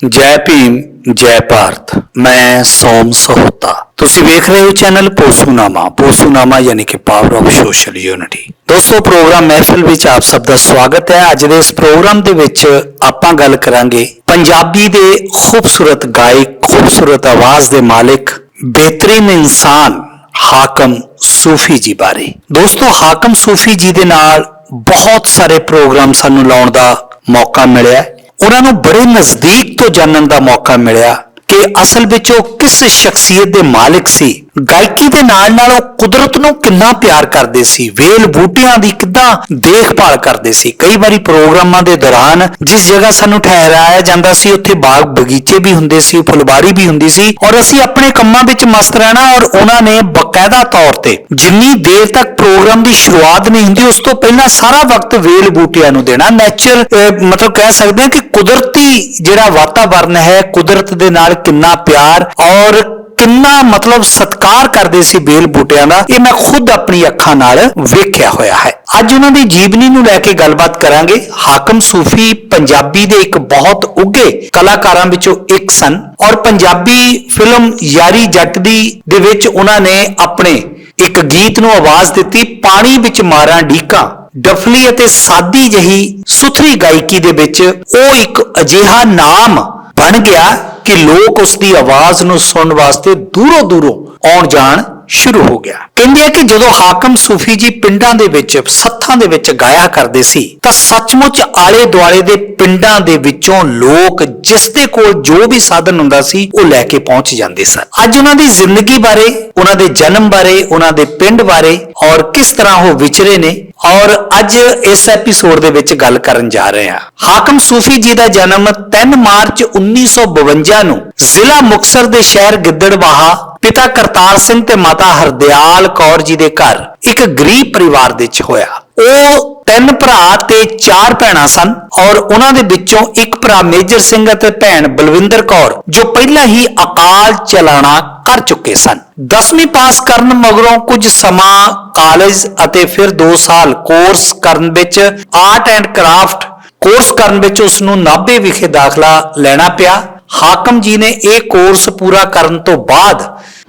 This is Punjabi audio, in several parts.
ਜੈ ਭੀਮ, ਜੈ ਭਾਰਤ। ਮੈਂ ਸੋਮ ਸਹੋਤਾ। ਤੁਸੀਂ ਵੇਖ ਰਹੇ ਹੋ ਚੈਨਲ ਪੋਸੂਨਾਮਾ। ਪੋਸੂਨਾਮਾ ਯਾਨੀ ਕਿ ਪਾਵਰ ਆਫ ਸੋਸ਼ਲ ਯੂਨਿਟੀ ਦੋਸਤੋ, ਪ੍ਰੋਗਰਾਮ ਮਹਿਫਿਲ ਵਿੱਚ ਆਪ ਸਭ ਦਾ ਸਵਾਗਤ ਹੈ। ਅੱਜ ਦੇ ਇਸ ਪ੍ਰੋਗਰਾਮ ਦੇ ਵਿੱਚ ਆਪਾਂ ਗੱਲ ਕਰਾਂਗੇ ਪੰਜਾਬੀ ਦੇ ਖੂਬਸੂਰਤ ਗਾਇਕ, ਖੂਬਸੂਰਤ ਆਵਾਜ਼ ਦੇ ਮਾਲਕ, ਬਿਹਤਰੀਨ ਇਨਸਾਨ ਹਾਕਮ ਸੂਫੀ ਜੀ ਬਾਰੇ। ਦੋਸਤੋ, ਹਾਕਮ ਸੂਫੀ ਜੀ ਦੇ ਨਾਲ ਬਹੁਤ ਸਾਰੇ ਪ੍ਰੋਗਰਾਮ ਸਾਨੂੰ ਲਾਉਣ ਦਾ ਮੌਕਾ ਮਿਲਿਆ ਉਹਨਾਂ ਨੂੰ ਬੜੇ ਨਜ਼ਦੀਕ ਤੋਂ ਜਾਣਨ ਦਾ ਮੌਕਾ ਮਿਲਿਆ ਕਿ ਅਸਲ ਵਿੱਚ ਉਹ ਕਿਸ ਸ਼ਖਸੀਅਤ ਦੇ ਮਾਲਕ ਸੀ। ਗਾਇਕੀ ਦੇ ਨਾਲ ਨਾਲ ਉਹ ਕੁਦਰਤ ਨੂੰ ਕਿੰਨਾ ਪਿਆਰ ਕਰਦੇ ਸੀ, ਵੇਲ ਬੂਟਿਆਂ ਦੀ ਕਿੱਦਾਂ ਦੇਖਭਾਲ ਕਰਦੇ ਸੀ। ਕਈ ਵਾਰੀ ਪ੍ਰੋਗਰਾਮਾਂ ਦੇ ਦੌਰਾਨ ਜਿਸ ਜਗ੍ਹਾ ਸਾਨੂੰ ਠਹਿਰਾਇਆ ਜਾਂਦਾ ਸੀ, ਉੱਥੇ ਬਾਗ ਬਗੀਚੇ ਵੀ ਹੁੰਦੇ ਸੀ ਫੁਲਵਾਰੀ ਵੀ ਹੁੰਦੀ ਸੀ ਔਰ ਅਸੀਂ ਆਪਣੇ ਕੰਮਾਂ ਵਿੱਚ ਮਸਤ ਰਹਿਣਾ ਔਰ ਉਹਨਾਂ ਨੇ ਬਕਾਇਦਾ ਤੌਰ ਤੇ ਜਿੰਨੀ ਦੇਰ ਤੱਕ ਪ੍ਰੋਗਰਾਮ ਦੀ ਸ਼ੁਰੂਆਤ ਨਹੀਂ ਹੁੰਦੀ, ਉਸ ਤੋਂ ਪਹਿਲਾਂ ਸਾਰਾ ਵਕਤ ਵੇਲ ਬੂਟਿਆਂ ਨੂੰ ਦੇਣਾ। ਨੇਚਰ ਮਤਲਬ ਕਹਿ ਸਕਦੇ ਹਾਂ ਕਿ ਕੁਦਰਤੀ ਜਿਹੜਾ ਵਾਤਾਵਰਨ ਹੈ, ਕੁਦਰਤ ਦੇ ਨਾਲ ਕਿੰਨਾ ਪਿਆਰ ਔਰ ਕਿੰਨਾ ਮਤਲਬ ਸਤਕਾਰ ਕਰਦੇ ਸੀ ਬੇਲ ਬੂਟਿਆਂ ਦਾ, ਇਹ ਮੈਂ ਖੁਦ ਆਪਣੀ ਅੱਖਾਂ ਨਾਲ ਵੇਖਿਆ ਹੋਇਆ ਹੈ। ਅੱਜ ਉਹਨਾਂ ਦੀ ਜੀਵਨੀ ਨੂੰ ਲੈ ਕੇ ਗੱਲਬਾਤ ਕਰਾਂਗੇ। ਹਾਕਮ ਸੂਫੀ ਪੰਜਾਬੀ ਦੇ ਇੱਕ ਬਹੁਤ ਉੱਘੇ ਕਲਾਕਾਰਾਂ ਵਿੱਚੋਂ ਇੱਕ ਸਨ ਔਰ ਪੰਜਾਬੀ ਫਿਲਮ ਯਾਰੀ ਜੱਟ ਦੀ ਦੇ ਵਿੱਚ ਉਹਨਾਂ ਨੇ ਆਪਣੇ ਇੱਕ ਗੀਤ ਨੂੰ ਆਵਾਜ਼ ਦਿੱਤੀ, ਪਾਣੀ ਵਿੱਚ ਮਾਰਾਂ ਢੀਕਾਂ। ਡਫਲੀ ਅਤੇ ਸਾਦੀ ਜਹੀ ਸੁਥਰੀ ਗਾਇਕੀ ਦੇ ਵਿੱਚ ਉਹ ਇੱਕ ਅਜਿਹਾ ਨਾਮ ਬਣ ਗਿਆ ਕਿ ਲੋਕ ਉਸ ਦੀ ਆਵਾਜ਼ ਨੂੰ ਸੁਣਨ ਵਾਸਤੇ ਦੂਰੋਂ ਦੂਰੋਂ ਆਉਣ ਜਾਣ ਸ਼ੁਰੂ ਹੋ ਗਿਆ। ਕਹਿੰਦੇ ਆ ਕਿ ਜਦੋਂ ਹਾਕਮ ਸੂਫੀ ਜੀ ਪਿੰਡਾਂ ਦੇ ਵਿੱਚ, ਸੱਥਾਂ ਦੇ ਵਿੱਚ ਗਾਇਆ ਕਰਦੇ ਸੀ, ਤਾਂ ਸੱਚਮੁੱਚ ਆਲੇ ਦੁਆਲੇ ਦੇ ਪਿੰਡਾਂ ਦੇ ਵਿੱਚੋਂ ਲੋਕ ਜਿਸ ਦੇ ਕੋਲ ਜੋ ਵੀ ਸਾਧਨ ਹੁੰਦਾ ਸੀ, ਉਹ ਲੈ ਕੇ ਪਹੁੰਚ ਜਾਂਦੇ ਸਨ। ਅੱਜ ਉਹਨਾਂ ਦੀ ਜ਼ਿੰਦਗੀ ਬਾਰੇ, ਉਹਨਾਂ ਦੇ ਜਨਮ ਬਾਰੇ, ਉਹਨਾਂ ਦੇ ਪਿੰਡ ਬਾਰੇ ਔਰ ਕਿਸ ਤਰ੍ਹਾਂ ਉਹ ਵਿਚਰੇ ਨੇ, ਔਰ ਅੱਜ ਇਸ ਐਪੀਸੋਡ ਦੇ ਵਿੱਚ ਗੱਲ ਕਰਨ ਜਾ ਰਹੇ ਹਾਂ। ਹਾਕਮ ਸੂਫੀ ਜੀ ਦਾ ਜਨਮ 3 ਮਾਰਚ 1952 ਨੂੰ ਜ਼ਿਲ੍ਹਾ ਮੁਕਤਸਰ ਦੇ ਸ਼ਹਿਰ ਗਿੱਦੜਵਾਹਾ ਪਿਤਾ ਕਰਤਾਰ ਸਿੰਘ ਤੇ ਮਾਤਾ ਹਰਦਿਆਲ ਕੌਰ ਜੀ ਦੇ ਘਰ ਇੱਕ ਗਰੀਬ ਪਰਿਵਾਰ ਦੇ ਵਿੱਚ ਹੋਇਆ। ਉਹ ਤਿੰਨ ਭਰਾ ਤੇ ਚਾਰ ਭੈਣਾਂ ਸਨ ਔਰ ਉਹਨਾਂ ਦੇ ਵਿੱਚੋਂ ਇੱਕ ਭਰਾ ਮੇਜਰ ਸਿੰਘ ਅਤੇ ਭੈਣ ਬਲਵਿੰਦਰ ਕੌਰ, ਜੋ ਪਹਿਲਾਂ ਹੀ ਅਕਾਲ ਚਲਾਣਾ ਕਰ ਚੁੱਕੇ ਸਨ। 10ਵੀਂ ਪਾਸ ਕਰਨ ਮਗਰੋਂ ਕੁਝ ਸਮਾਂ ਕਾਲਜ ਅਤੇ ਫਿਰ 2 ਸਾਲ ਕੋਰਸ ਕਰਨ ਵਿੱਚ, ਆਰਟ ਐਂਡ ਕਰਾਫਟ ਕੋਰਸ ਕਰਨ ਵਿੱਚ ਉਸ ਨੂੰ ਨਾਭੇ ਵਿਖੇ ਦਾਖਲਾ ਲੈਣਾ ਪਿਆ। ਹਾਕਮ ਜੀ ਨੇ ਇਹ ਕੋਰਸ ਪੂਰਾ ਕਰਨ ਤੋਂ ਬਾਅਦ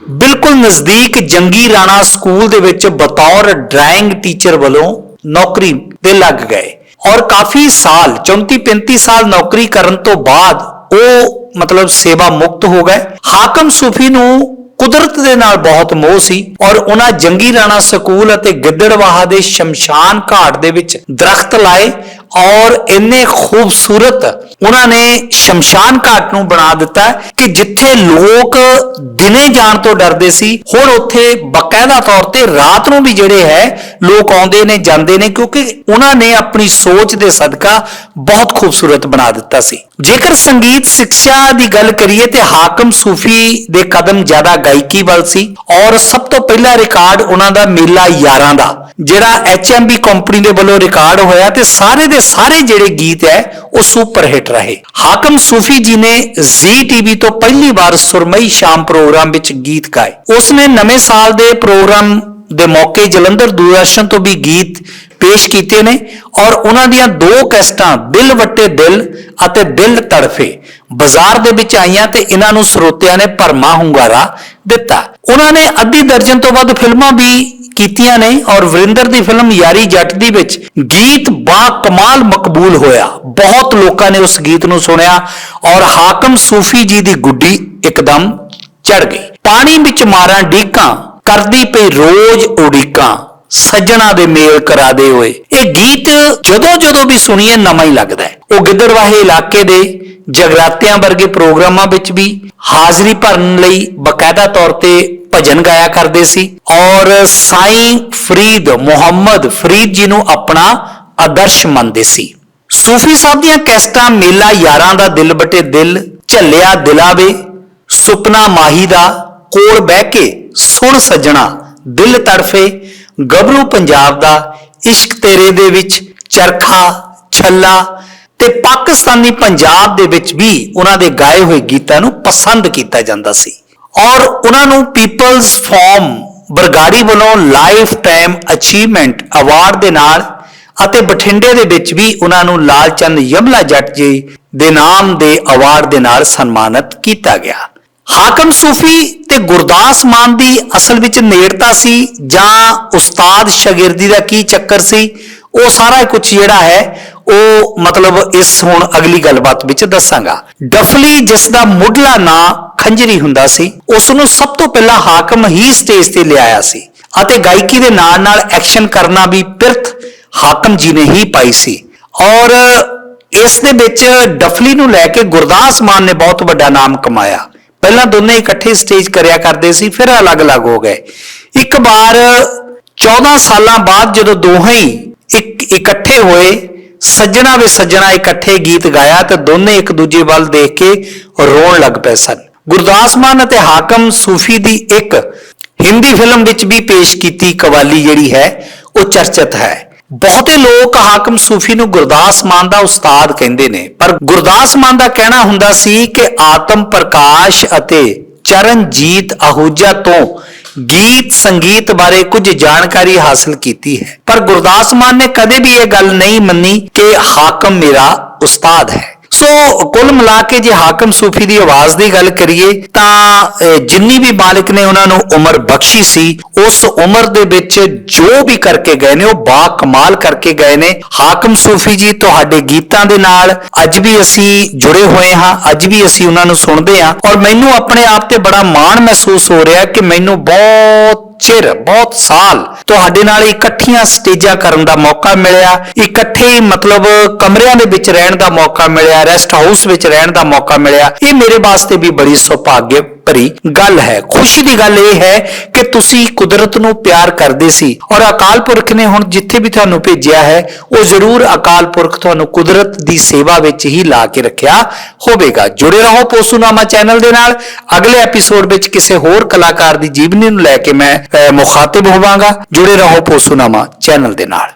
ਬਿਲਕੁਲ ਨਜ਼ਦੀਕ ਜੰਗੀ ਰਾਣਾ ਸਕੂਲ ਦੇ ਵਿੱਚ ਬਤੌਰ ਡਰਾਇੰਗ ਟੀਚਰ ਵੱਲੋਂ ਨੌਕਰੀ ਤੇ ਲੱਗ ਗਏ। ਔਰ ਕਾਫੀ ਸਾਲ 34 35 ਸਾਲ ਨੌਕਰੀ ਕਰਨ ਤੋਂ ਬਾਅਦ ਉਹ ਮਤਲਬ ਸੇਵਾ ਮੁਕਤ ਹੋ ਗਏ। ਹਾਕਮ ਸੂਫੀ ਨੂੰ ਕੁਦਰਤ ਦੇ ਨਾਲ ਬਹੁਤ ਮੋਹ ਸੀ ਔਰ ਉਹਨਾਂ ਜੰਗੀ ਰਾਣਾ ਸਕੂਲ ਅਤੇ ਗਿੱਦੜਵਾਹਾ ਦੇ ਸ਼ਮਸ਼ਾਨ ਘਾਟ ਦੇ ਵਿੱਚ ਦਰਖਤ ਲਾਏ ਔਰ ਇੰਨੇ ਖੂਬਸੂਰਤ ਉਹਨਾਂ ਨੇ ਸ਼ਮਸ਼ਾਨ ਘਾਟ ਨੂੰ ਬਣਾ ਦਿੱਤਾ ਕਿ ਜਿੱਥੇ ਲੋਕ ਦਿਨੇ ਜਾਣ ਤੋਂ ਡਰਦੇ ਸੀ, ਹੁਣ ਉੱਥੇ ਬਕਾਇਦਾ ਤੌਰ ਤੇ ਰਾਤ ਨੂੰ ਵੀ ਜਿਹੜੇ ਹੈ, ਲੋਕ ਆਉਂਦੇ ਨੇ, ਜਾਂਦੇ ਨੇ, ਕਿਉਂਕਿ ਉਹਨਾਂ ਨੇ ਆਪਣੀ ਸੋਚ ਦੇ ਸਦਕਾ ਬਹੁਤ ਖੂਬਸੂਰਤ ਬਣਾ ਦਿੱਤਾ ਸੀ। ਜੇਕਰ ਸੰਗੀਤ ਸਿੱਖਿਆ ਦੀ ਗੱਲ ਕਰੀਏ ਤੇ ਹਾਕਮ ਸੂਫੀ ਦੇ ਕਦਮ ਜ਼ਿਆਦਾ ਗਾਇਕੀ ਵੱਲ ਸੀ ਔਰ ਸਭ ਤੋਂ ਪਹਿਲਾ ਰਿਕਾਰਡ ਉਹਨਾਂ ਦਾ ਮੇਲਾ ਯਾਰਾਂ ਦਾ, ਜਿਹੜਾ ਐਚਐਮਬੀ ਕੰਪਨੀ ਦੇ ਵੱਲੋਂ ਰਿਕਾਰਡ ਹੋਇਆ ਤੇ ਸਾਰੇ ਦੇ ਸਾਰੇ ਜਿਹੜੇ ਗੀਤ ਹੈ, ਉਹ ਸੁਪਰ ਹਿੱਟ ਰਹੇ। ਹਾਕਮ ਸੂਫੀ ਜੀ ਨੇ ਜ਼ੀ ਟੀਵੀ ਤੋਂ ਪਹਿਲੀ ਵਾਰ ਸੁਰਮਈ ਸ਼ਾਮ ਪ੍ਰੋਗਰਾਮ ਵਿੱਚ ਗੀਤ ਗਾਏ। ਉਸ ਨੇ ਨਵੇਂ ਸਾਲ ਦੇ ਪ੍ਰੋਗਰਾਮ ਦੇ ਮੌਕੇ ਜਲੰਧਰ ਦੂਰਦਰਸ਼ਨ ਤੋਂ ਵੀ ਗੀਤ ਪੇਸ਼ ਕੀਤੇ ਨੇ ਔਰ ਉਹਨਾਂ ਦੀਆਂ ਦੋ ਕੈਸਟਾਂ, ਦਿਲ ਵੱਟੇ ਦਿਲ ਅਤੇ ਦਿਲ ਤੜਫੇ, ਬਾਜ਼ਾਰ ਦੇ ਵਿੱਚ ਆਈਆਂ ਤੇ ਇਹਨਾਂ ਨੂੰ ਸਰੋਤਿਆਂ ਨੇ ਭਰਮਾ ਹੁੰਗਾਰਾ ਦਿੱਤਾ। ਉਹਨਾਂ ਨੇ ਅੱਧੀ ਦਰਜਨ ਤੋਂ ਵੱਧ ਫਿਲਮਾਂ ਵੀ ਕੀਤੀਆਂ ਨੇ ਔਰ ਵਰਿੰਦਰ ਦੀ ਫਿਲਮ ਯਾਰੀ ਜੱਟ ਦੀ ਵਿੱਚ ਗੀਤ ਬਾ ਕਮਾਲ ਮਕਬੂਲ ਹੋਇਆ। ਬਹੁਤ ਲੋਕਾਂ ਨੇ ਉਸ ਗੀਤ ਨੂੰ ਸੁਣਿਆ ਔਰ ਹਾਕਮ ਸੂਫੀ ਜੀ ਦੀ ਗੁੱਡੀ ਇੱਕਦਮ ਚੜ ਗਈ। ਪਾਣੀ ਵਿੱਚ ਮਾਰਾਂ ਢੀਕਾਂ ਕਰਦੀ ਪਈ ਰੋਜ਼ ਉਡੀਕਾਂ, ਸੱਜਣਾ ਦੇ ਮੇਲ ਕਰਾ ਦੇ ਹੋਏ। ਇਹ ਗੀਤ ਜਦੋਂ ਜਦੋਂ ਵੀ ਸੁਣੀਏ ਨਵਾਂ ਹੀ ਲੱਗਦਾ ਹੈ। ਉਹ ਗਿੱਦੜਵਾਹੇ ਇਲਾਕੇ ਦੇ ਜਗਰਾਤਿਆਂ ਵਰਗੇ ਪ੍ਰੋਗਰਾਮਾਂ ਵਿੱਚ ਵੀ ਹਾਜ਼ਰੀ ਭਰਨ ਲਈ ਬਕਾਇਦਾ ਤੌਰ ਤੇ ਭਜਨ ਗਾਇਆ ਕਰਦੇ ਸੀ ਔਰ ਸਾਈਂ ਫਰੀਦ, ਮੁਹੰਮਦ ਫਰੀਦ ਜੀ ਨੂੰ ਆਪਣਾ ਆਦਰਸ਼ ਮੰਨਦੇ ਸੀ। ਸੂਫੀ ਸਾਹਿਬ ਦੀਆਂ ਕੈਸਟਾਂ ਮੇਲਾ ਯਾਰਾਂ ਦਾ ਦਿਲ ਬਟੇ ਦਿਲ, ਝੱਲਿਆ ਦਿਲਾਵੇ, ਸੁਪਨਾ ਮਾਹੀ ਦਾ ਕੋਲ ਬਹਿ ਕੇ ਸੁਣ ਸੱਜਣਾ ਦਿਲ ਤੜਫੇ, ਗੱਭਰੂ ਪੰਜਾਬ ਦਾ ਇਸ਼ਕ ਤੇਰੇ ਦੇ ਵਿੱਚ ਚਰਖਾ, ਛੱਲਾ ਤੇ ਪਾਕਿਸਤਾਨੀ ਪੰਜਾਬ ਦੇ ਵਿੱਚ ਵੀ ਉਹਨਾਂ ਦੇ ਗਾਏ ਹੋਏ ਗੀਤਾਂ ਨੂੰ ਪਸੰਦ ਕੀਤਾ ਜਾਂਦਾ ਸੀ। ਔਰ ਉਹਨਾਂ ਨੂੰ ਪੀਪਲਜ਼ ਫਾਰਮ ਬਰਗਾੜੀ ਵੱਲੋਂ ਲਾਈਫ ਟਾਈਮ ਅਚੀਵਮੈਂਟ ਅਵਾਰਡ ਦੇ ਨਾਲ ਅਤੇ ਬਠਿੰਡੇ ਦੇ ਵਿੱਚ ਵੀ ਉਹਨਾਂ ਨੂੰ ਲਾਲ ਚੰਦ ਯਮਲਾ ਜੱਟ ਜੀ ਦੇ ਨਾਮ ਦੇ ਅਵਾਰਡ ਦੇ ਨਾਲ ਸਨਮਾਨਿਤ ਕੀਤਾ ਗਿਆ। ਹਾਕਮ ਸੂਫੀ ਤੇ ਗੁਰਦਾਸ ਮਾਨ ਦੀ ਅਸਲ ਵਿੱਚ ਨੇੜਤਾ ਸੀ ਜਾਂ ਉਸਤਾਦ ਸ਼ਾਗਿਰਦੀ ਦਾ ਕੀ ਚੱਕਰ ਸੀ, ਉਹ ਸਾਰਾ ਕੁਝ ਜਿਹੜਾ ਹੈ, ਉਹ ਮਤਲਬ ਇਸ ਹੁਣ ਅਗਲੀ ਗੱਲਬਾਤ ਵਿੱਚ ਦੱਸਾਂਗਾ। ਡਫਲੀ ਜਿਸ ਦਾ ਮੁੱਢਲਾ ਨਾਂ ਖੰਜਰੀ ਹੁੰਦਾ ਸੀ। ਉਸ ਨੂੰ ਸਭ ਤੋਂ ਪਹਿਲਾਂ ਹਾਕਮ ਹੀ ਸਟੇਜ ਤੇ ਲਿਆਇਆ ਸੀ ਅਤੇ ਗਾਇਕੀ ਦੇ ਨਾਲ ਨਾਲ ਐਕਸ਼ਨ ਕਰਨਾ ਵੀ ਪਿਰਤ ਹਾਕਮ ਜੀ ਨੇ ਹੀ ਪਾਈ ਸੀ। ਔਰ ਇਸ ਦੇ ਵਿੱਚ ਡਫਲੀ ਨੂੰ ਲੈ ਕੇ ਗੁਰਦਾਸ ਮਾਨ ਨੇ ਬਹੁਤ ਵੱਡਾ ਨਾਮ ਕਮਾਇਆ। ਪਹਿਲਾਂ ਦੋਨੇ ਇਕੱਠੇ ਸਟੇਜ ਕਰਿਆ ਕਰਦੇ ਸੀ, ਫਿਰ ਅਲੱਗ-ਅਲੱਗ ਹੋ ਗਏ। ਇੱਕ ਵਾਰ 14 ਸਾਲਾਂ ਬਾਅਦ ਜਦੋਂ ਦੋਹੇ ਹੀ ਇੱਕ ਇਕੱਠੇ ਹੋਏ, ਸੱਜਣਾ ਵੇ ਸੱਜਣਾ ਇਕੱਠੇ ਗੀਤ ਗਾਇਆ ਤੇ ਦੋਨੇ ਇੱਕ ਦੂਜੇ ਵੱਲ ਦੇਖ ਕੇ ਰੋਣ ਲੱਗ ਪਏ ਸਨ। ਗੁਰਦਾਸ ਮਾਨ ਅਤੇ ਹਾਕਮ ਸੂਫੀ ਦੀ ਇੱਕ ਹਿੰਦੀ ਫਿਲਮ ਵਿੱਚ ਵੀ ਪੇਸ਼ ਕੀਤੀ ਕਵਾਲੀ ਜਿਹੜੀ ਹੈ, ਉਹ ਚਰਚਿਤ ਹੈ। ਬਹੁਤੇ ਲੋਕ ਹਾਕਮ ਸੂਫੀ ਨੂੰ ਗੁਰਦਾਸ ਮਾਨ ਦਾ ਉਸਤਾਦ ਕਹਿੰਦੇ ਨੇ। ਪਰ ਗੁਰਦਾਸ ਮਾਨ ਦਾ ਕਹਿਣਾ ਹੁੰਦਾ ਸੀ ਕਿ ਆਤਮ ਪ੍ਰਕਾਸ਼ ਅਤੇ ਚਰਨਜੀਤ ਆਹੂਜਾ ਤੋਂ ਗੀਤ ਸੰਗੀਤ ਬਾਰੇ ਕੁਝ ਜਾਣਕਾਰੀ ਹਾਸਲ ਕੀਤੀ ਹੈ। ਪਰ ਗੁਰਦਾਸ ਮਾਨ ਨੇ ਕਦੇ ਵੀ ਇਹ ਗੱਲ ਨਹੀਂ ਮੰਨੀ ਕਿ ਹਾਕਮ ਮੇਰਾ ਉਸਤਾਦ ਹੈ। ਸੋ ਕੁੱਲ ਮਿਲਾ ਕੇ ਜੇ ਹਾਕਮ ਸੂਫੀ ਦੀ ਆਵਾਜ਼ ਦੀ ਗੱਲ ਕਰੀਏ, ਤਾਂ ਜਿੰਨੀ ਵੀ ਮਾਲਿਕ ਨੇ ਉਹਨਾਂ ਨੂੰ ਉਮਰ ਬਖਸ਼ੀ ਸੀ, ਉਸ ਉਮਰ ਦੇ ਵਿੱਚ ਜੋ ਵੀ ਕਰਕੇ ਗਏ ਨੇ, ਉਹ ਬਾ ਕਮਾਲ ਕਰਕੇ ਗਏ ਨੇ। ਹਾਕਮ ਸੂਫੀ ਜੀ, ਤੁਹਾਡੇ ਗੀਤਾਂ ਦੇ ਨਾਲ ਅੱਜ ਵੀ ਅਸੀਂ ਜੁੜੇ ਹੋਏ ਹਾਂ, ਅੱਜ ਵੀ ਅਸੀਂ ਉਹਨਾਂ ਨੂੰ ਸੁਣਦੇ ਹਾਂ। ਔਰ ਮੈਨੂੰ ਆਪਣੇ ਆਪ ਤੇ ਬੜਾ ਮਾਣ ਮਹਿਸੂਸ ਹੋ ਰਿਹਾ ਕਿ ਮੈਨੂੰ ਬਹੁਤ ਚਿਰ, ਬਹੁਤ ਸਾਲ ਤੁਹਾਡੇ ਨਾਲ ਇਕੱਠੀਆਂ ਸਟੇਜਾਂ ਕਰਨ ਦਾ ਮੌਕਾ ਮਿਲਿਆ। ਇਕੱਠੇ ਮਤਲਬ ਕਮਰਿਆਂ ਦੇ ਵਿੱਚ ਰਹਿਣ ਦਾ ਮੌਕਾ ਮਿਲਿਆ ਰੈਸਟ ਹਾਊਸ ਵਿੱਚ ਰਹਿਣ ਦਾ ਮੌਕਾ ਮਿਲਿਆ। ਇਹ ਮੇਰੇ ਵਾਸਤੇ ਵੀ ਬੜੀ ਸੁਭਾਗਯ ਭਰੀ ਗੱਲ ਹੈ। ਖੁਸ਼ੀ ਦੀ ਗੱਲ ਇਹ ਹੈ ਕਿ ਤੁਸੀਂ ਕੁਦਰਤ ਨੂੰ ਪਿਆਰ ਕਰਦੇ ਸੀ ਔਰ ਅਕਾਲ ਪੁਰਖ ਨੇ ਹੁਣ ਜਿੱਥੇ ਵੀ ਤੁਹਾਨੂੰ ਭੇਜਿਆ ਹੈ ਉਹ ਜ਼ਰੂਰ ਅਕਾਲ ਪੁਰਖ ਤੁਹਾਨੂੰ ਕੁਦਰਤ ਦੀ ਸੇਵਾ ਵਿੱਚ ਹੀ ਲਾ ਕੇ ਰੱਖਿਆ ਹੋਵੇਗਾ। ਜੁੜੇ ਰਹੋ ਪੋਸੂਨਾਮਾ ਚੈਨਲ ਦੇ ਨਾਲ। ਅਗਲੇ ਐਪੀਸੋਡ ਵਿੱਚ ਕਿਸੇ ਹੋਰ ਕਲਾਕਾਰ ਦੀ ਜੀਵਨੀ ਨੂੰ ਲੈ ਕੇ ਮੈਂ ਅਹ, ਮੁਖਾਤਿਬ ਹੋਵਾਂਗਾ। ਜੁੜੇ ਰਹੋ ਪੋਸੂਨਾਮਾ ਚੈਨਲ ਦੇ ਨਾਲ।